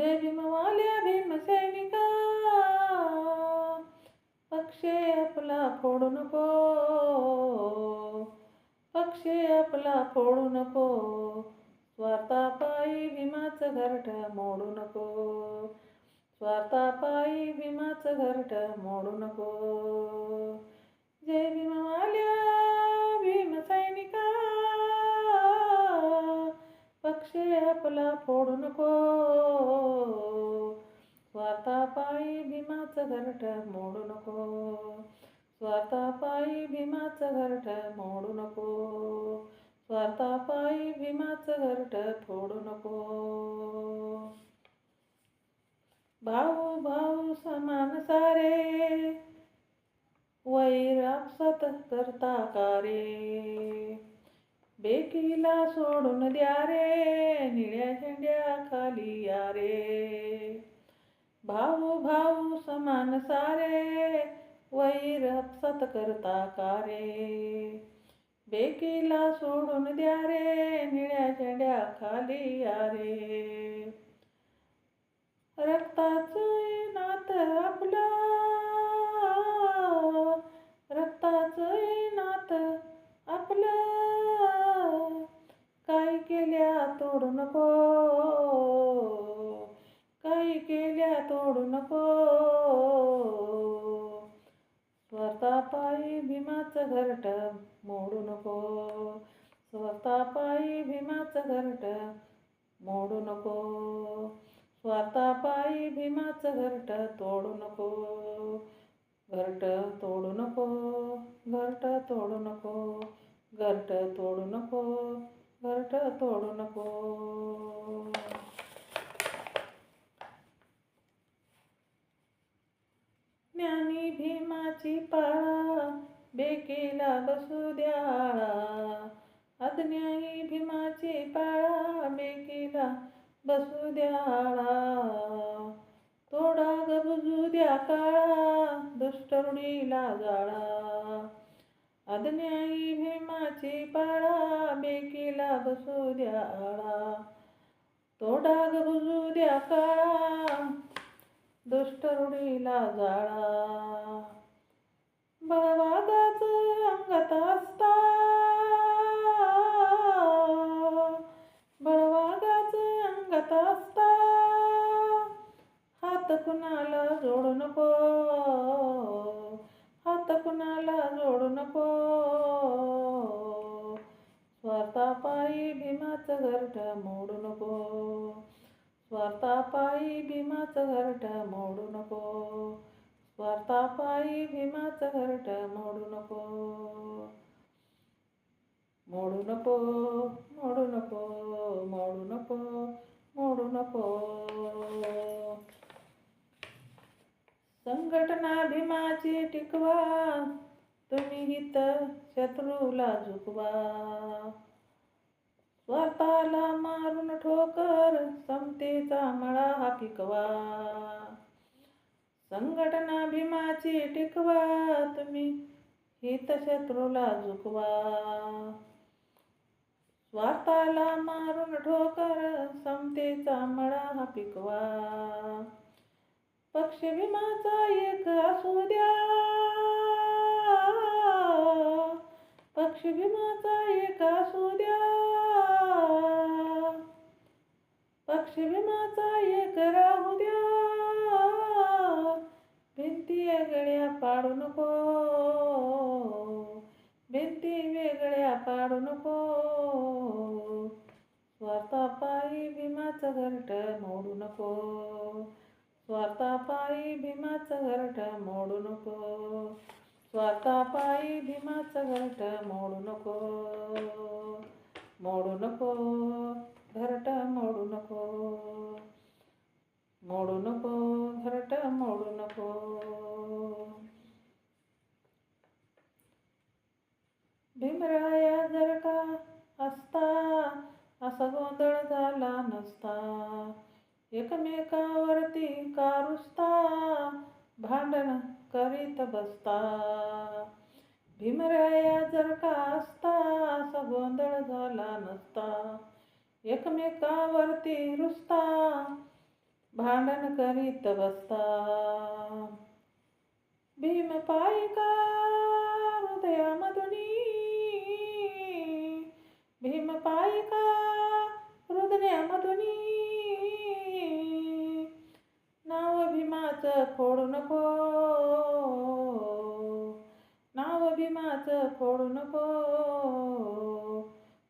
जय भीमवाल्या भीमसैनिका पक्षे आपला फोडू नको. पक्षे आपला फोडू नको. स्वार्थापायी भीमाचं घरट मोडू नको. स्वार्थापायी भीमाचं घरट मोडू नको. जय भीमवाल्या आपला फोडू नको. स्वार्थापायी भीमाचं घरट मोडू नको. स्वार्थापायी भीमाचं घरट मोडू नको. स्वार्थापायी भीमाचं घरट फोडू नको. भाऊ भाऊ समान सारे. वैर आपसात करता कारे बेकीला सोडून द्या रे निळ्या झेंड्या खाली या रे. भाऊ भाऊ समान सारे वैर आपसात करता कारे बेकीला सोडून द्या रे निळ्या झेंड्या खाली या रे. रक्ताचं नात आपलं रक्ताचं नात आपलं काय तोडू नको. काही केल्या तोडू नको. स्वतःपायी भीमाचं घरट मोडू नको. स्वतःपायी भीमाचं घरट मोडू नको. स्वार्थापायी भीमाचं घरट तोडू नको. घरट तोडू नको. घरट तोडू नको. घरट तोडू नको. घरट तोडू नको ज्ञानी भीमाची पाळा केला बसू द्या अज्ञाई भीमाची पाळा बेकेला बसू द्या तोडा गबजू बुजू द्या काळा दुष्ट रूढीला जाळा. अज्ञाई भीमाची पाळा बेकेला बसू द्या आळा तोडा ग बुजू द्या काळा दुष्ट रूढीला जाळा. बळवा अंगात असता. अंगात असता. हात कुणाला जोडू नको. हात कुणाला जोडू नको. स्वार्थापायी भीमाचं घरट मोडू नको. स्वार्थापायी भीमाचं घरट मोडू नको. स्वार्थापायी भीमाचं घरट मोडू नको. मोडू नको मोडू नको मोडू नको मोडू नको. संघटना भीमाची टिकवा तुम्ही हित शत्रूला झुकवा. स्वतःला मारून ठोकर समतेचा मळा हा पिकवा. संघटना भीमाची टिकवा तुम्ही हित शत्रूला झुकवा. स्वार्थाला मारून ठोकर समतेचा मळा हा पिकवा. पक्ष भीमाचा एक असू द्या. पक्ष भीमाचा एक असू द्या. पक्ष भीमाचा एक राहू द्या. भिंती वेगळ्या पाडू नको. भिंती वेगळ्या पाडू नको. भीमाचं घरट मोडू नको. स्वतः पायी भीमाचं घरट मोडू नको. मोडू नको. घरट मोडू नको. मोडू नको. घरट मोडू नको. भीमराया जर का असता असा गोंधळ झाला नसता. एकमेकावरती कारुसता भांडण करीत बसता. भीमराया जर का असता असा गोंधळ झाला नसता. एकमेकावरती रुसता भांडण करीत बसता. भीम पायिका हृदयामधुनी? भीम पायिका का हृदयामधुनी नाव भीमाचं फोडू नको. नाव भीमाचं फोडू नको.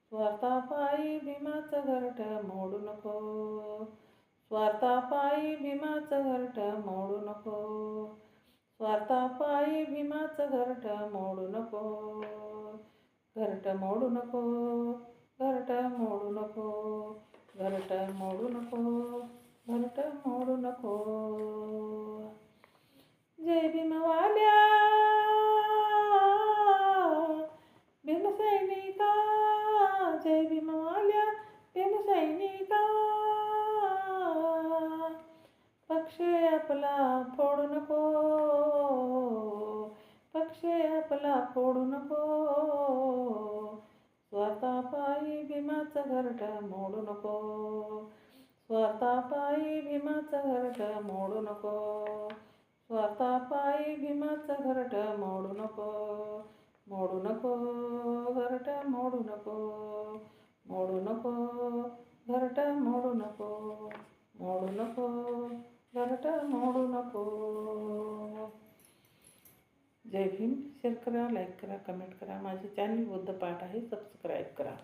स्वार्थापायी भीमाचं घरट मोडू नको. स्वार्थापायी भीमाचं घरट मोडू नको. स्वार्थापायी भीमाचं घरट मोडू नको. घरट मोडू नको. घरट मोडू नको. घरट मोडू नको. घरट मोडू नको. जय भीमवाल्या. भीमसैनिका जय भीमवाल्या भीमसैनिका. पक्ष आपला फोडू नको पक्ष आपला फोडू नको. स्वार्थापायी भीमाचं घरट मोडू नको स्वार्थापायी भीमाचं घरट मोडू नको. स्वतः भीमाचा घरट मोडू नको मोडू नको घरट मोडू नको मोडू नको घरट मोडू नको मोडू नको घरट मोडू नको. जय भीम शेअर करा लाईक करा कमेंट करा. माझे चॅनल बुद्ध पाठ आहे सबस्क्राईब करा.